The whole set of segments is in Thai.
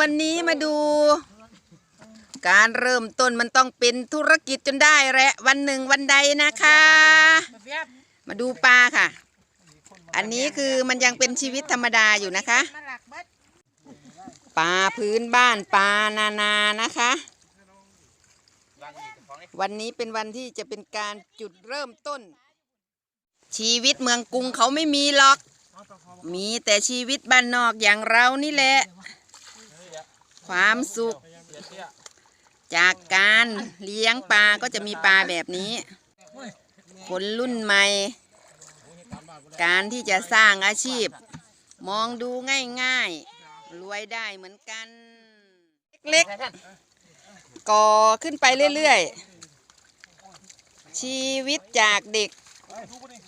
วันนี้มาดู การเริ่มต้นมันต้องเป็นธุรกิจจนได้แหละวันหนึ่งวันใดนะคะ มาดูปลาค่ะ อันนี้คือมันยังเป็นชีวิตธรรมดาอยู่นะคะ ปลาพื้นบ้านปลานานานะคะ วันนี้เป็นวันที่จะเป็นการจุดเริ่มต้น ชีวิตเมืองกรุงเขาไม่มีหรอก มีแต่ชีวิตบ้านนอกอย่างเรานี่แหละ ความสุข จากการเลี้ยงปลาก็จะมีปลาแบบนี้ คนรุ่นใหม่ การที่จะสร้างอาชีพ มองดูง่ายๆ รวยได้เหมือนกัน เล็กๆก่อขึ้นไปเรื่อยๆ ชีวิตจากเด็ก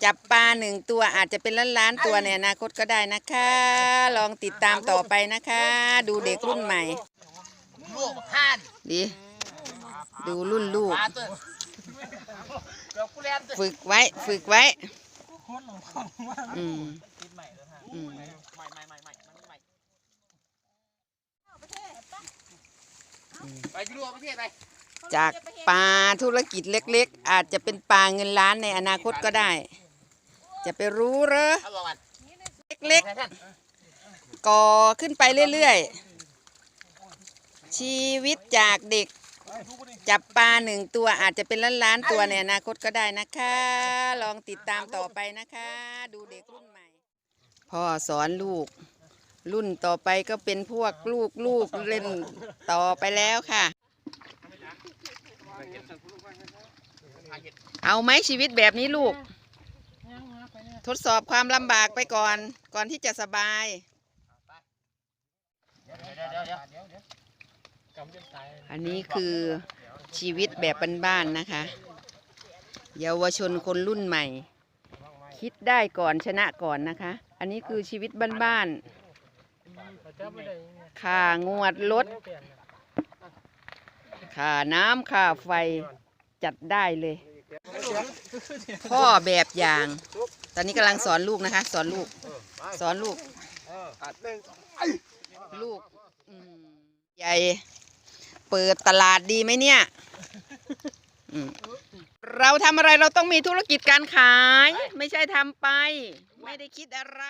จับปลาหนึ่งตัวอาจจะเป็นล้านล้านตัวในอนาคตก็ได้นะคะ ลองติดตามต่อไปนะคะ ดูเด็กรุ่นใหม่ ลูกห่านดีดูรุ่นลูก ปลาตัวเดี๋ยวกูเรียนตัวฝึกไว้ ฝึกไว้ อืมอืมใหม่ใหม่ใหม่ใหม่มันใหม่ไปยูโรประเทศไปจากปลาธุรกิจเล็กๆ อาจจะเป็นปลาเงินล้านในอนาคตก็ได้ จะไปรู้เหรอเอาบอกมันเล็กแค่ท่านๆก่อขึ้นไปเรื่อยๆ ชีวิตจากเด็กจับปลาหนึ่งตัวอาจจะเป็นล้านล้านตัวในอนาคตก็ได้นะคะ ลองติดตามต่อไปนะคะ ดูเด็กรุ่นใหม่ พ่อสอนลูก รุ่นต่อไปก็เป็นพวกลูกลูกเล่นต่อไปแล้วค่ะ เอาไหมชีวิตแบบนี้ลูก ทดสอบความลำบากไปก่อน ก่อนที่จะสบายเดี๋ยวเดี๋ยวเดี๋ยว อันนี้คือชีวิตแบบบ้านๆนะคะ เยาวชนคนรุ่นใหม่ คิดได้ก่อนชนะก่อนนะคะ อันนี้คือชีวิตบ้านๆค่างวดรถค่าน้ำค่าไฟจัดได้เลย พ่อแบบอย่าง ตอนนี้กำลังสอนลูกนะคะ สอนลูก สอนลูก ลูกใหญ่ เปิดตลาดดีไหมเนี่ย เราทำอะไรเราต้องมีธุรกิจการขาย ไม่ใช่ทำไป ไม่ได้คิดอะไร